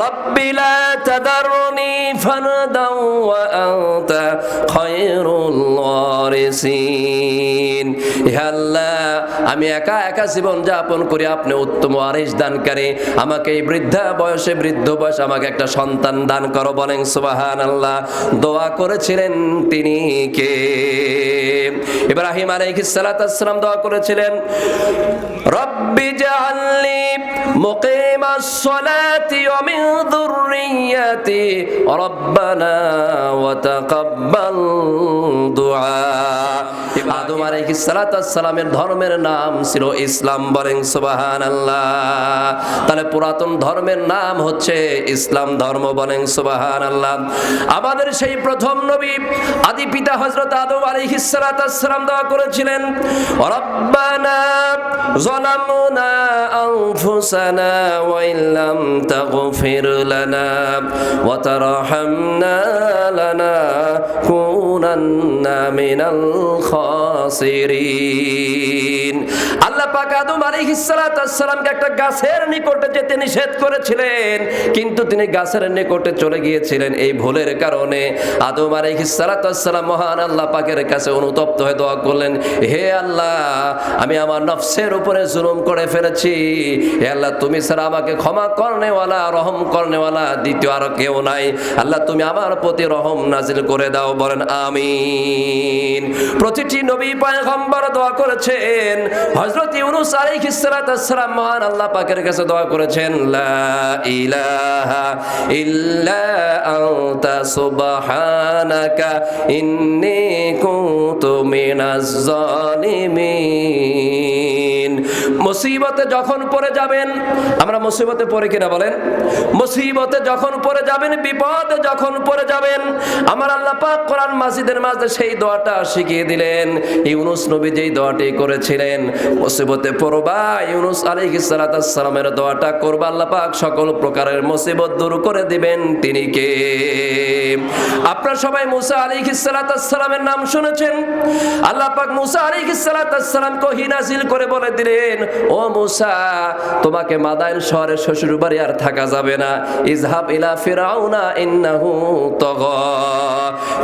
رب لا تذرني فردا وأنت خير الوارثين. হে আল্লাহ, আমি একা একা জীবন যাপন করি, আপনি উত্তম ওয়ারিস দানকারী। আমাকে এই বৃদ্ধা বয়সে, বৃদ্ধ বয়স আমাকে একটা সন্তান দান করো বলেন সুবাহান আল্লাহ দোয়া করেছিলেন তিনি কে? ইব্রাহিম আলাইহিস সালাম দোয়া করেছিলেন, রব্বি জাআলনি মুকিমাস সালাতি ওয়া মিন যুররিয়্যাতি রব্বানা ওয়া তাকাব্বাল দুআ। আদম আলাইহিস সালামের ধর্মের নাম ছিল ইসলাম বলেন সুবহানাল্লাহ। তাহলে পুরাতন ধর্মের নাম হচ্ছে ইসলাম ধর্ম বলেন সুবহানাল্লাহ। আমাদের সেই প্রথম নবী আদি পিতা হযরত আদম আলাইহিস সালাম দোয়া করেছিলেন, রব্বানা যালামনা আনফুসানা ওয়া ইল্লাম তাগফির লানা ওয়া তারহামনা লানা কুনান্না মিনাল খাসিরিন খাসিরিন আল্লাহ পাক আদম আলাইহিস একটা গাছের নিকটে যেতে নিষেধ করেছিলেন, কিন্তু তিনি গাছের নিকটে চলে গিয়েছিলেন এই ভুলের কারণে। আদম আলাইহিস মহান আল্লাহ পাকের কাছে অনুতপ্ত হয়ে দোয়া করলেন, হে আল্লাহ, আমি আমার নফসের উপরে জুলুম করে ফেলেছি। হে আল্লাহ, তুমি আমাকে ক্ষমা করনেওয়ালা, রহম করনেওয়ালা দ্বিতীয় আর কেউ নাই। আল্লাহ, তুমি আমার প্রতি রহম নাজিল করে দাও, বলেন আমিন। প্রতিটি নবী পয়গম্বর দোয়া করেছেন, হযরত ইউনুস আলাইহিস সালাম মহান আল্লাহ পাকের কাছে দোয়া করেছেন, লা ইলাহা ইল্লা আনতা সুবহানাকা ইন্নী কুনতু মিনাজ জালিমিন মুসিবতে যখন পড়ে যাবেন, আমরা মুসিবতে পড়ে কিনা বলেন? মুসিবতে যখন পড়ে যাবেন, বিপদে যখন পড়ে যাবেন, আমার আল্লাহ পাক কোরআন মাসিদের মাঝে সেই দোয়াটা শিখিয়ে দিলেন। ইউনুস নবী যেই দোয়াটি করেছিলেন, মুসিবতে পড়বা, ইউনুস আলাইহিস সালামের দোয়াটা করবা, আল্লাহ পাক সকল প্রকারের মুসিবত দূর করে দিবেন। তিনি কে? আপনারা সবাই মুসা আলাইহিস সালামের নাম শুনেছেন? আল্লাহ পাক মুসা আলাইহিস সালামকে ওহী নাজিল করে বলে দিলেন ও মুসা, তোমাকে মাদাইন শহরে শ্বশুর বাড়ি আর থাকা যাবে না। ইজহাব ইলা ফেরাউনা, ইন্নাহু তগ।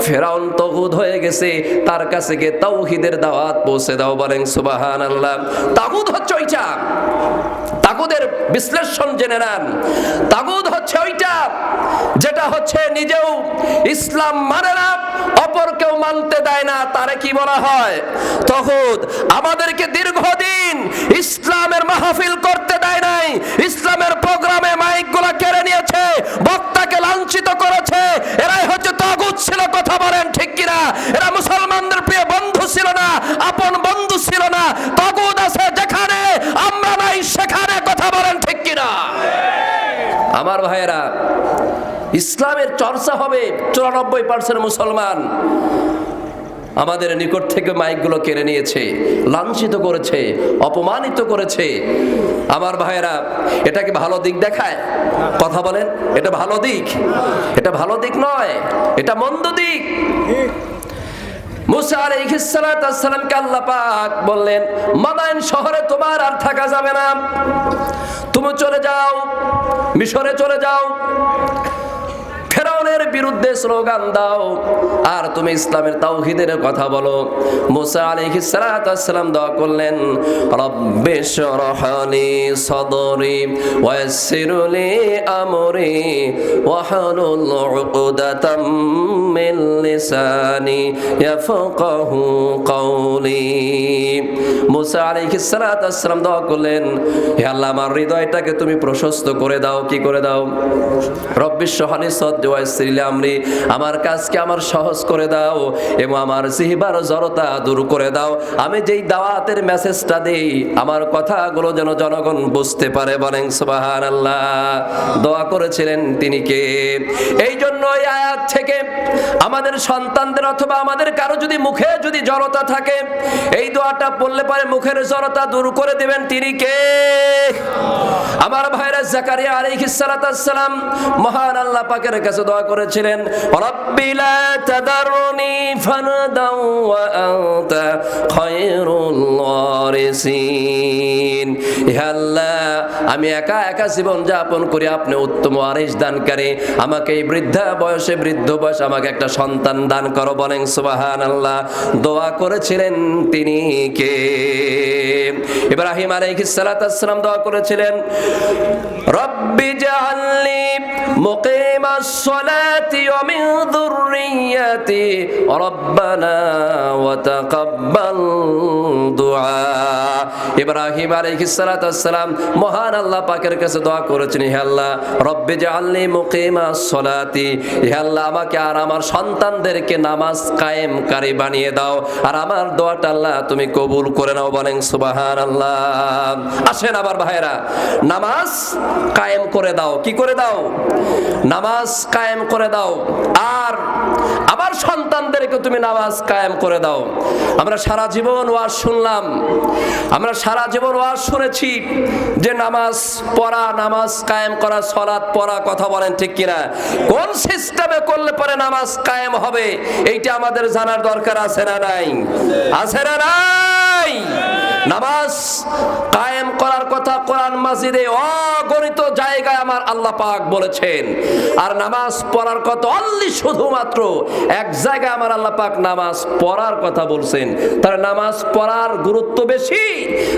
ফেরাউন তগুদ হয়ে গেছে, তার কাছে গিয়ে তাওহীদের দাওয়াত পৌঁছে দাও বলেন সুবহানাল্লাহ। তাগুদ হচ্ছে ওইটা। তাগুদের বিশ্লেষণ জেনে নেন। তাগুদ হচ্ছে ওইটা যেটা হচ্ছে নিজেও ইসলাম মানে না, অপর কেউ মানতে দেয় না, তারে কি বলা হয়? তহুদ আমাদেরকে দীর্ঘদিন ইসলামের মাহফিল করতে দেয় নাই ইসলামের প্রোগ্রামে মাইকগুলা কেড়ে নিয়েছে বক্তাকে লাঞ্ছিত করেছে এরাই হচ্ছে তাগুদ ছিল কথা বলেন ঠিক কিনা এরা মুসলমানদের প্রিয় বন্ধু ছিল না আপন বন্ধু ছিল না তাগুদ আছে যেখানে আমরা নাই সেখানে কথা বলেন ঠিক কিনা আমার ভাইয়েরা ইসলামের চর্চা হবে চুরানব্বই পার্সেন্ট মুসলমান। আমাদের নিকট থেকে মাইকগুলো কেড়ে নিয়েছে, লাঞ্ছিত করেছে, অপমানিত করেছে। আমার ভাইয়েরা, এটা কি ভালো দিক দেখায়? কথা বলেন, এটা ভালো দিক? এটা ভালো দিক নয়, এটা মন্দ দিক। মুসা আলাইহিস সালামকে আল্লাহ পাক বললেন, মাদাইন শহরে তোমার আর থাকা যাবে না। তুমি চলে যাও, মিশরে চলে যাও। বিরুদ্ধে স্লোগান দাও। আর তুমি ইসলামের তাওহীদের কথা বলো। মুসা আলাইহিস সালাম দোয়া করলেন, রব্বি শরহলি সদরি ওয়াসসিরলি আমরি ওয়াহলুল উকদাতাম মিন লিসানি ইয়াফকাহু কওলি। মুসা আলাইহিস সালাম দোয়া করলেন, হে আল্লাহ, আমার হৃদয়টাকে তুমি প্রশস্ত করে দাও। কি করে দাও? আমরি, আমার কাজকে আমার সহজ করে দাও এবং আমার জড়তা দূর করে দাও। আমি যেই দাওয়াতের মেসেজটা দেই, আমার কথাগুলো যেন জনগণ বুঝতে পারে। বলেন সুবাহান আল্লাহ দোয়া করেছিলেন তিনি কে? এই জন্য এই আয়াত থেকে আমাদের সন্তানদের অথবা আমাদের কারও যদি মুখে যদি জড়তা থাকে, এই দোয়াটা পড়লে পারে মুখের জড়তা দূর করে দেবেন তিনি কে? আমার ভাইরা জাকারিয়া আলাইহিস সালাম মহান আল্লাহ পাকের কাছে দোয়া করেছে করেছিলেন রব্বিলা তাদারনি ফারদাও ওয়া আনতা খায়রুল ওয়ারিসিন। হে আল্লাহ, আমি একা একা জীবন যাপন করি, আপনি উত্তম ওয়ারিস দানকারী। আমাকে এই বৃদ্ধা বয়সে বৃদ্ধ বয়স আমাকে একটা সন্তান দান করো বলেন, সুবহানাল্লাহ। দোয়া করেছিলেন তিনি কে? ইব্রাহিম আলাইহিস সালাম দোয়া করেছিলেন রব্বি জাআলনি মুকিমাস সালাতি ওয়া মিন যুররিয়্যাতি রব্বানা ওয়া তাকাব্বাল দুআ ইব্রাহিম আলাইহিস সালাম মহান আল্লাহ পাকের কাছে দোয়া করেছেন, হে আল্লাহ, রব্বি জাআলনি মুকিমাস সালাতি। হে আল্লাহ, আমাকে আর আমার সন্তানদেরকে নামাজ কায়েমকারী বানিয়ে দাও। আর আমার দোয়াটা আল্লাহ তুমি কবুল করে নাও বলেন, সুবহানাল্লাহ। আসেন আবার ভাইরা নামাজ কায়েম করে দাও। কি করে দাও? নামাজ কায়েম করে দাও। আর আমার সন্তানদেরকে তুমি নামাজ কায়েম করে দাও। আমরা সারা জীবন ওয়াজ শুনলাম। আমরা সারা জীবন ওয়াজ শুনেছি যে নামাজ পড়া, নামাজ কায়েম করা, সলাৎ পড়া কথা বলেন ঠিক কিনা? কোন সিস্টেমে করলে পরে নামাজ কায়েম হবে? এইটা আমাদের জানার দরকার আছে না নাই? আছে না নাই? নামাজ কায়েম করার কথা কোরআন মাজিদে অগণিত জায়গায় আমার আল্লাহ পাক বলেছেন। আর নামাজ পড়ার কথা অনলি শুধুমাত্র এক জায়গায় আমার আল্লাহ পাক নামাজ পড়ার কথা বলছেন। তাহলে নামাজ পড়ার গুরুত্ব বেশি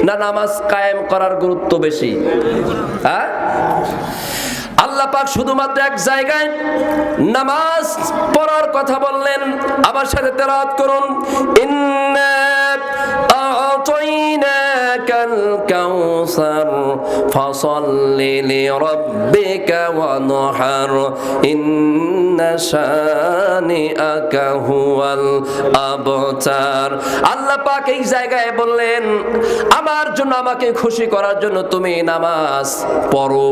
না নামাজ কায়েম করার গুরুত্ব বেশি? হ্যাঁ? আল্লাহ পাক শুধুমাত্র এক জায়গায় নামাজ পড়ার কথা বললেন। আমার সাথে তেলাওয়াত করুন। بين আ'তাইনাকাল কাউসার, ফাসাল্লি লিরাব্বিকা ওয়ানহার, ইন্না শানিআকা হুয়াল আবতার। আল্লাহ পাক এই জায়গায় বললেন, আমার জন্য আমাকে খুশি করার জন্য তুমি নামাজ পড়ো।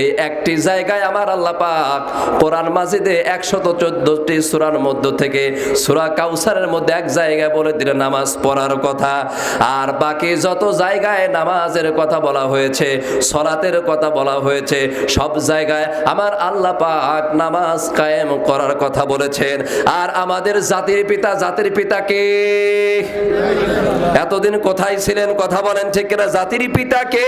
এই একটি জায়গায় আমার আল্লাহ পাক কোরআন মাজিদে একশত চোদ্দটি সুরার মধ্য থেকে সুরা কাউসারের মধ্যে এক জায়গায় বলে দিলেন, নামাজ পড়ার কথা। আর বাকি যত জায়গায় নামাজের কথা বলা হয়েছে, সলাতের কথা বলা হয়েছে, সব জায়গায় আমার আল্লাহ পাক নামাজ কায়েম করার কথা বলেছেন। আর আমাদের জাতির পিতা, জাতির পিতাকে এতদিন কোথায় ছিলেন? কথা বলেন ঠিক কিনা? জাতির পিতাকে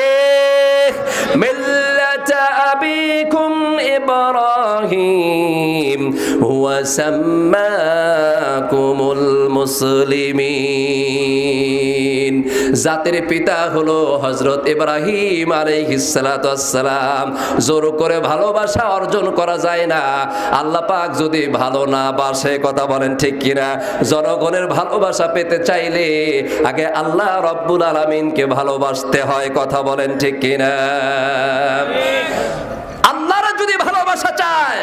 মিল্লাতা আবিকুম ইব্রাহিম হুয়া সাম্মাকুমুল মুসলিমিন জাতির পিতা হলো হযরত ইব্রাহিম আলাইহিস সালাতু জোর করে ভালোবাসা অর্জন করা যায় না। আল্লাহ পাক যদি ভালো না বাসে, কথা বলেন ঠিক কিনা? জনগণের ভালোবাসা পেতে চাইলে আগে আল্লাহ রব্বুল আলামিনকে ভালোবাসতে হয়, কথা বলেন ঠিক কিনা আল্লাহরা যদি ভালোবাসা চায়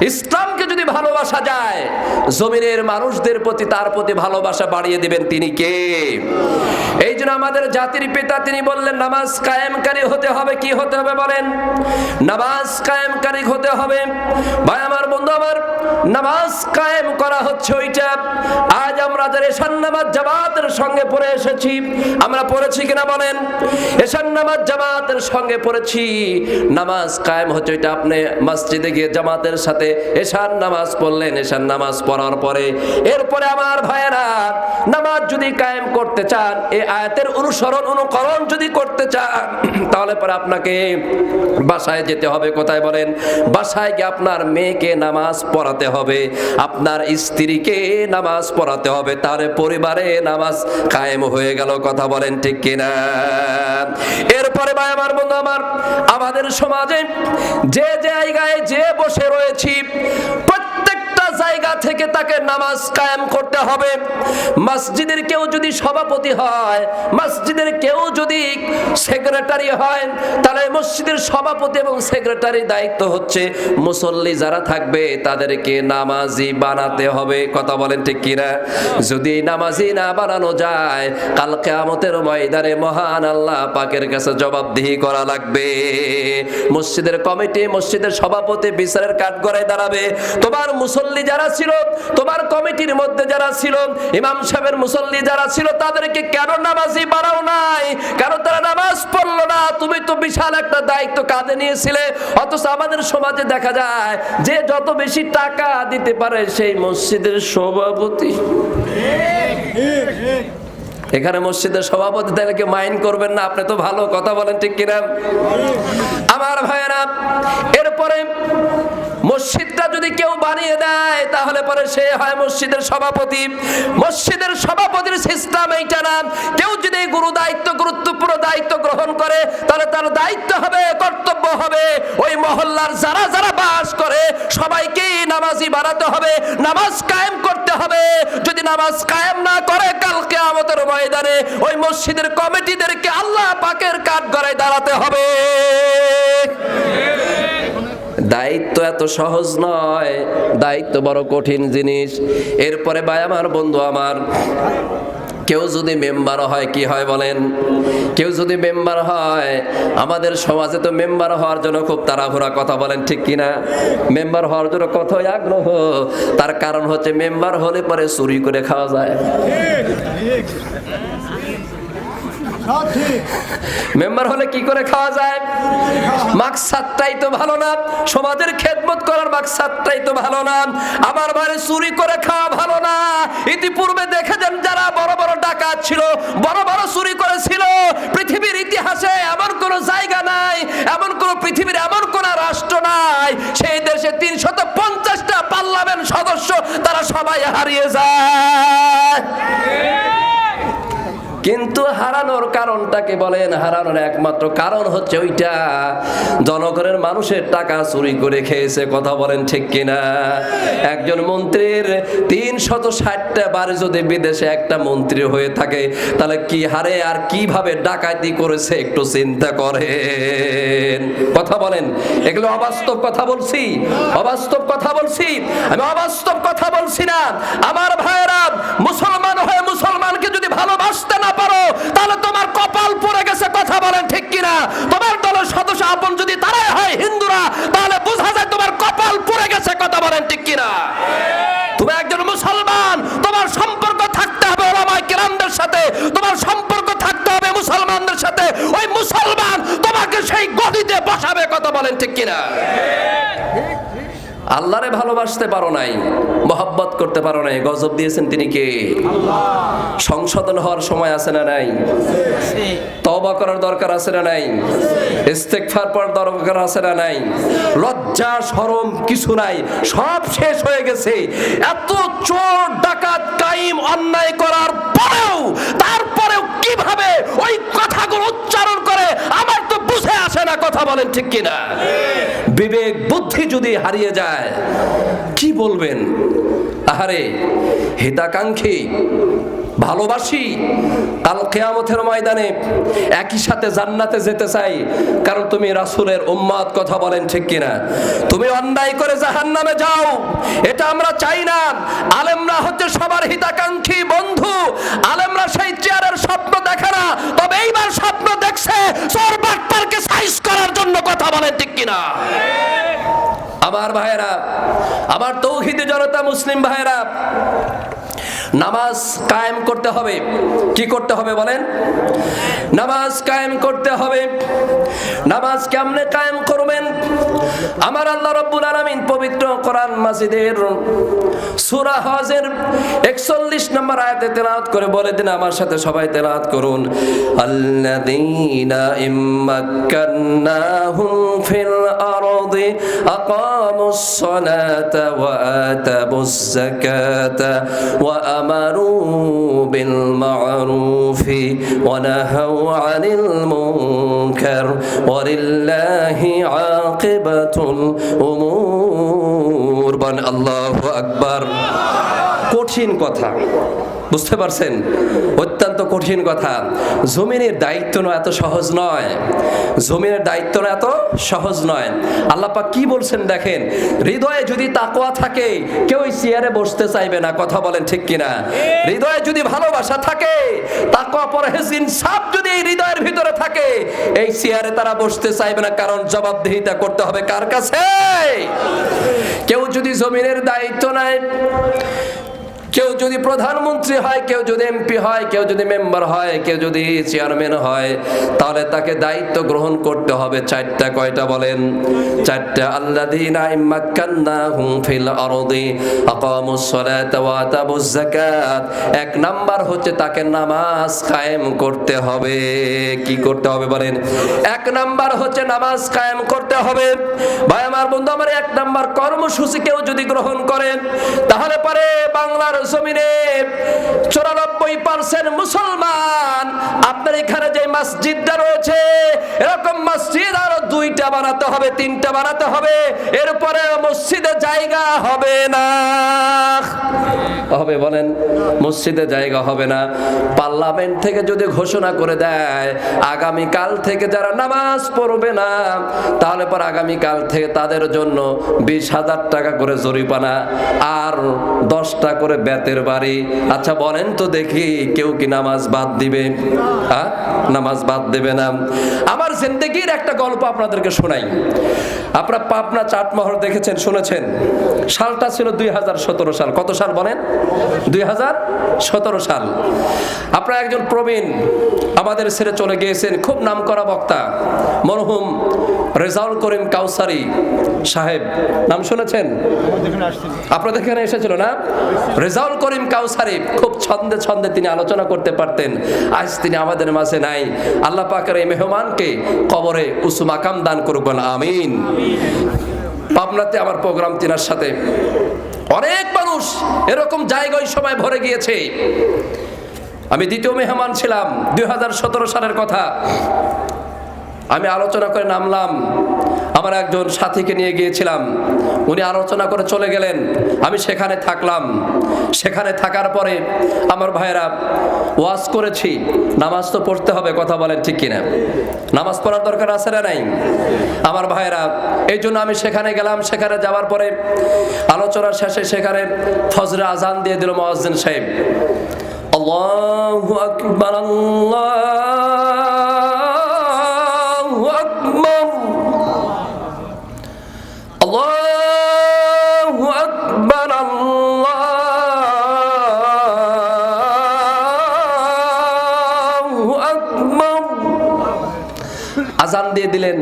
ইসলামকে যদি ভালোবাসা যায়, জমিনের মানুষদের প্রতি তার প্রতি ভালোবাসা বাড়িয়ে দিবেন তিনি কে? এই জন্য আমাদের জাতির পিতা তিনি বললেন, নামাজ কায়েমকারী হতে হবে। কি হতে হবে বলেন? নামাজ কায়েমকারী হতে হবে। ভাই, আমার বন্ধু, আমার নামাজ কায়েম করা হচ্ছে ওইটা। আজ আমরা যারা এশান নামাজ জামাতের সঙ্গে পড়ে এসেছি, আমরা পড়েছি কিনা বলেন? এশান নামাজ জামাতের সঙ্গে পড়েছি, নামাজ কায়েম হচ্ছে ওইটা আপনি মসজিদে গিয়ে জামাতের সাথে এশান নামাজ পড়লেন এশান নামাজ পড়ার পরে। এরপরে আমার ভাইয়েরা, নামাজ যদি কায়েম করতে চান, এই আয়াতের অনুসরণ, অনুকরণ যদি করতে চান, তাহলে পরে আপনাকে বাসায় যেতে হবে। কোথায় বলেন? বাসায় গিয়ে আপনার মেয়েকে নামাজ পড়াতে হবে। আপনার স্ত্রীকে নামাজ পড়াতে হবে, তার পরিবারে নামাজ কায়েম হয়ে গেল, কথা বলেন ঠিক কিনা? এরপরে ভাই, আমার বন্ধু, আমার, আমাদের সমাজে যে জায়গায় যে বসে রয়েছি জায়গা থেকে তাকে নামাজ কায়েম করতে হবে। মসজিদের কেউ যদি সভাপতি হয়, মসজিদের কেউ যদি সেক্রেটারি হয়, তাহলে মসজিদের সভাপতি এবং সেক্রেটারি দায়িত্ব হচ্ছে মুসল্লি যারা থাকবে, তাদেরকে নামাজি বানাতে হবে। কথা বলেন ঠিক কিনা? যদি নামাজি না বানানো যায়, কাল কেয়ামতের ময়দানে মহান আল্লাহ পাকের কাছে জবাবদিহি করা লাগবে। মসজিদের কমিটি, মসজিদের সভাপতি, বিচারের কাঠগড়ায় দাঁড়াবে। তোমার মুসল্লি যারা ছিল, তোমার কমিটির মধ্যে যারা ছিল, ইমাম সাহেবের মুসল্লি যারা ছিল, তাদেরকে কেন নামাজি বাড়াও নাই? কেন তারা নামাজ পড়ল না? তুমি তো বিশাল একটা দায়িত্ব কাঁধে নিয়েছিলে, অথচ আমাদের সমাজে দেখা যায়, যে যত বেশি টাকা দিতে পারে, সেই মসজিদের সভাপতি। এখানে মসজিদের সভাপতি তাহলে মাইন্ড করবেন না, আপনি তো ভালো কথা বলেন, ঠিক কিনা? আমার ভাইয়েরা, এরপরে মসজিদটা যদি কেউ বানিয়ে দেয়, তাহলে পরে সে হয় মসজিদের সভাপতি। মসজিদের সভাপতির সিস্টেম এইটা না। কেউ যদি গুরু দায়িত্ব, গুরুত্বপূর্ণ দায়িত্ব গ্রহণ করে, তাহলে তার দায়িত্ব হবে, কর্তব্য হবে। ওই মহল্লার যারা যারা বাস করে সবাইকে নামাজি বানাতে হবে, নামাজ কায়েম করতে হবে। যদি নামাজ কায়েম না করে কালকে আমাদের ময়দানে ওই মসজিদের কমিটিদেরকে আল্লাহ পাকের কাঠ গড়ায় দাঁড়াতে হবে। দায়িত্ব এত সহজ নয়, দায়িত্ব বড় কঠিন জিনিস। এরপরে ভাই, আমার বন্ধু আমার, কেউ যদি মেম্বার হয় কি হয় বলেন? কেউ যদি মেম্বার হয়, আমাদের সমাজে তো মেম্বার হওয়ার জন্য খুব তাড়াহুড়া কথা বলেন, ঠিক কিনা? মেম্বার হওয়ার জন্য কতই আগ্রহ? তার কারণ হচ্ছে মেম্বার হলে পরে চুরি করে খাওয়া যায়। মেম্বার হলে কি করে খাওয়া যায়? মাকসাদটাই তো ভালো না। সমাজের খেদমত করার মাকসাদটাই তো ভালো না। আমার বাড়ি চুরি করে খাওয়া ভালো না। ইতিপূর্বে দেখেছেন যারা বড় বড় ডাকাত ছিল, বড় বড় চুরি করেছিল। পৃথিবীর ইতিহাসে এমন কোন জায়গা নাই, এমন কোন পৃথিবীর এমন কোন রাষ্ট্র নাই। সেই দেশে তিনশত পঞ্চাশটা পার্লামেন্ট সদস্য, তারা সবাই হারিয়ে যায়। কিন্তু হারানোর কারণটাকে বলেন হারানোর একমাত্র কারণ হচ্ছে ওইটা। জনগণের মানুষের টাকা চুরি করে খেয়েছে, কথা বলেন ঠিক কিনা? একজন মন্ত্রীর তিন শত ষাটটা বাড়ি যদি বিদেশে একটা মন্ত্রী হয়ে থাকে, তাহলে কি হারে আর কীভাবে ডাকাতি করেছে একটু চিন্তা করেন। কথা বলেন, এগুলো অবাস্তব কথা বলছি, অবাস্তব কথা বলছি, আমি অবাস্তব কথা বলছি না। আমার ভাইয়েরা মুসলমান হয়ে মুসলমানকে যদি ভালোবাসতে না পারো তাহলে তোমার কপাল পড়ে গেছে কথা বলেন ঠিক কিনা? তোমার দলের সদস্য আপন যদি তারাই হয় হিন্দুরা, তাহলে বোঝা যায় তোমার কপাল পড়ে গেছে, কথা বলেন ঠিক কিনা? তুমি একজন মুসলমান, তোমার সম্পর্ক থাকতে হবে ওলামায়ে কেরামদের সাথে। তোমার সম্পর্ক থাকতে হবে মুসলমানদের সাথে। ওই মুসলমান তোমাকে সেই গদিতে বসাবে, কথা বলেন ঠিক কিনা? আল্লাহরে ভালোবাসতে পারো নাই মহব্বত করতে পারো নাই গজব দিয়েছেন তিনি কে? সংশোধন হওয়ার সময় আছে না নাই? তবা করার দরকার আছে না নাই? ইস্তেগফার পড়ার দরকার আছে না নাই? লজ্জা শরম কিছু নাই সব শেষ হয়ে গেছে। এত চোর ডাকাত কাইম অন্যায় করার পরেও তারপরেও কীভাবে ওই কথাগুলো উচ্চারণ করে আমার তো বুঝে আসে না কথা বলেন ঠিক কিনা? বিবেক বুদ্ধি যদি হারিয়ে যায় কি বলবেন? আহারে হিতাকাঙ্ক্ষী ভালোবাসি, কাল কেয়ামতের ময়দানে একই সাথে জান্নাতে যেতে চাই। কারণ তুমি রাসূলের উম্মাদ, কথা বলেন ঠিক কিনা? তুমি অন্যায় করে জাহান্নামে যাও, এটা আমরা চাই না। আলেমরা হচ্ছে সবার হিতাকাঙ্ক্ষী বন্ধু। আলেমরা সেই চেয়ারের স্বপ্ন দেখে না, তবে এইবার স্বপ্ন দেখছে চোর বাটপারকে সাইজ করার জন্য, কথা বলেন ঠিক কিনা? আমার ভাইয়েরা, আমার তৌহিদি জনতা মুসলিম ভাইয়েরা নামাজ কায়েম করতে হবে। কি করতে হবে বলেন? নামাজ কায়েম করতে হবে। নামাজ কেমনে কায়েম করবেন? আমার আল্লাহ রব্বুল আলামিন পবিত্র কোরআন মাজিদের সূরা হজের 41 নম্বর আয়াতে তেলাওয়াত করে বলে দিন, আমার সাথে সবাই তেলাওয়াত করুন। আল্লাযীনা ইম্মাক্কান্নাহুম ফিল আরদি আকামুস সালাতা ওয়া আতাবুস যাকাতা ওয়া মা'রুফি ওয়া নাহাউ আনিল মুনকার ওয়ালিল্লাহি আকিবাতুল উমুর বান আল্লাহু আকবার। কঠিন কথা। বুঝতে পারছেন? অত্যন্ত কঠিন কথা। জমিনের দায়িত্ব না এত সহজ নয়। জমিনের দায়িত্ব না এত সহজ নয়। আল্লাহ পাক কি বলছেন দেখেন, হৃদয়ে যদি তাকোয়া থাকে, কেউ চেয়ারে বসতে চাইবে না। কথা বলেন ঠিক কিনা? হৃদয়ে যদি ভালোবাসা থাকে, তাকওয়া পরহেজ ইনসাফ যদি এই হৃদয়ের ভিতরে থাকে, এই চেয়ারে তারা বসতে চাইবে না, কারণ জবাবদিহিতা করতে হবে কার কাছে? কেউ যদি জমিনের দায়িত্ব নেয় কেউ যদি প্রধানমন্ত্রী হয়, কেউ যদি এমপি হয়, কেউ যদি মেম্বার হয়, কেউ যদি চেয়ারম্যান হয়, তাহলে তাকে দায়িত্ব গ্রহণ করতে হবে। চারটা কয়টা বলেন? চারটা, আল্লাযীনা ইম্মাক্কান্নাহুম ফিল আরদি, আকামুস সালাতা ওয়া যাকাত। এক নাম্বার হচ্ছে তাকে নামাজ কায়েম করতে হবে। কি করতে হবে বলেন? এক নাম্বার হচ্ছে নামাজ কায়েম করতে হবে। ভাই, আমার বন্ধু, আমার এক নাম্বার কর্মসূচি কেউ যদি গ্রহণ করেন, তাহলে পরে বাংলার জমিনে চুরানব্বই পার্সেন্ট মুসলমান। আপনার এখানে যে মসজিদটা রয়েছে, এরকম মসজিদ আরও দুইটা বানাতে হবে, তিনটা বানাতে হবে। এরপরে মসজিদে জায়গা হবে না। হবে বলেন, মসজিদে জায়গা হবে না। পার্লামেন্ট থেকে যদি ঘোষণা করে দেয় আগামী কাল থেকে যারা নামাজ পড়বে না, তাহলে পর আগামী কাল থেকে তাদের জন্য বিশ হাজার টাকা করে জরিমানা আর দশটা করে বেতের বাড়ি। আচ্ছা বলেন তো দেখি কেউ কি নামাজ বাদ দিবে? হ্যাঁ? নামাজ বাদ দেবে না। আমার জিন্দগির একটা গল্প আপনাদেরকে শোনাই। আপনারা পাবনা চাটমহর দেখেছেন, শুনেছেন? সালটা ছিল দুই হাজার সতেরো সাল। কত সাল বলেন? দুই হাজার সতেরো সাল। আপনারা একজন প্রবীণ আমাদের ছেড়ে চলে গিয়েছেন, খুব নামকরা বক্তা, মরহুম রেজাউল করিম কাউসারি সাহেব। নাম শুনেছেন? আপনাদের এখানে এসেছিল না? রেজাউল করিম কাউসারি খুব ছন্দে ছন্দে তিনি আলোচনা করতে পারতেন। আজ তিনি আমাদের মাঝে নাই। আল্লাহ পাকের এই মেহমানকে কবরে উসু মাকাম দান করবেন আমিন। পাবনাতে আমার প্রোগ্রাম তিনার সাথে। অনেক মানুষ এরকম জায়গায় সময় ভরে গিয়েছে। আমি দ্বিতীয় মেহমান ছিলাম। দুই হাজার সতেরো সালের কথা। আমি আলোচনা করে নামলাম। আমার একজন সাথীকে নিয়ে গিয়েছিলাম। উনি আলোচনা করে চলে গেলেন। আমি সেখানে থাকলাম। সেখানে থাকার পরে আমার ভাইয়েরা, ওয়াজ করেছি, নামাজ তো পড়তে হবে, কথা বলেন ঠিক কিনা? নামাজ পড়ার দরকার আছে না নাই? আমার ভাইয়েরা, এই জন্য আমি সেখানে গেলাম। সেখানে যাওয়ার পরে আলোচনার শেষে সেখানে ফজরে আজান দিয়ে দিল মহাজিন সাহেব। আল্লাহু আকবার, আল্লাহু আজান দিয়ে দিলেন।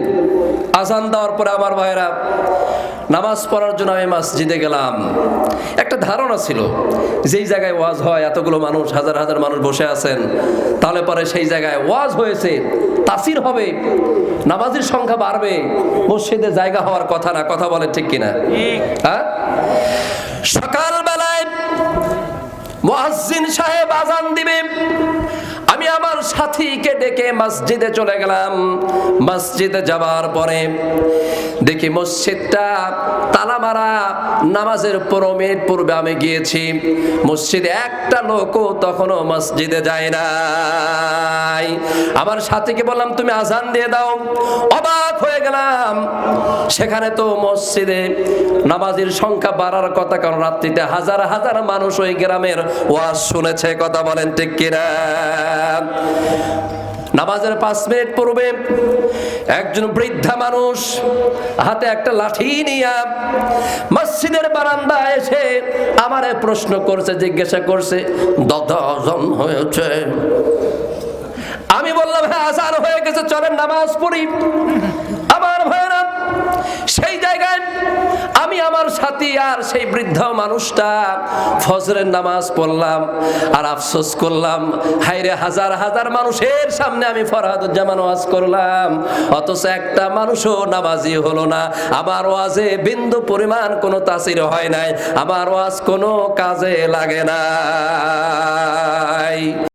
আজান দেওয়ার পরে আমার ভাইয়েরা, নামাজ পড়ার জন্য আমি মসজিদে গেলাম। একটা ধারণা ছিল, যেই জায়গায় ওয়াজ হয়, এতগুলো মানুষ, হাজার হাজার মানুষ বসে আছেন, তাহলে পরে সেই জায়গায় ওয়াজ হয়েছে, তাসির হবে, নামাজের সংখ্যা বাড়বে, মসজিদে জায়গা হওয়ার কথা না, কথা বলে ঠিক কিনা? হ্যাঁ? সকালবেলায় মুয়াজ্জিন সাহেব আজান দিবে সাথীকে ডেকে মসজিদে চলে গেলাম। মসজিদে যাবার পরে দেখি মসজিদটা তালা মারা নামাজের পনেরো মিনিট পূর্বে আমি গিয়েছি। মসজিদে একটা লোকও তখনও মসজিদে যায় নাই। আমার সাথীকে বললাম, তুমি আজান দিয়ে দাও। অবাক হয়ে গেলাম। সেখানে তো মসজিদে নামাজের সংখ্যা বাড়ার কথা, কারণ রাত্রিতে হাজার হাজার মানুষ ওই গ্রামের ওয়াজ শুনেছে। কথা বলেন ঠিক কিনা? নামাজের পাঁচ মিনিট পূর্বে একজন বৃদ্ধা মানুষ হাতে একটা লাঠি নিয়ে মসজিদের বারান্দা এসে আমারে প্রশ্ন করছে, জিজ্ঞাসা করছে দজন হয়েছে? আমি বললাম হ্যাঁ আসার হয়ে গেছে, চলেন নামাজ পড়ি। সেই জায়গায় আমি আমার সাথী আর সেই বৃদ্ধ মানুষটা ফজরের নামাজ পড়লাম আর আফসোস করলাম হাইরে হাজার হাজার মানুষের সামনে আমি ফরহাদুজ্জামান ওয়াজ করলাম, অথচ একটা মানুষও নামাজি হলো না। আমার ওয়াজে বিন্দু পরিমাণ কোনো তাসির হয় নাই, আমার ওয়াজ কোনো কাজে লাগে নাই।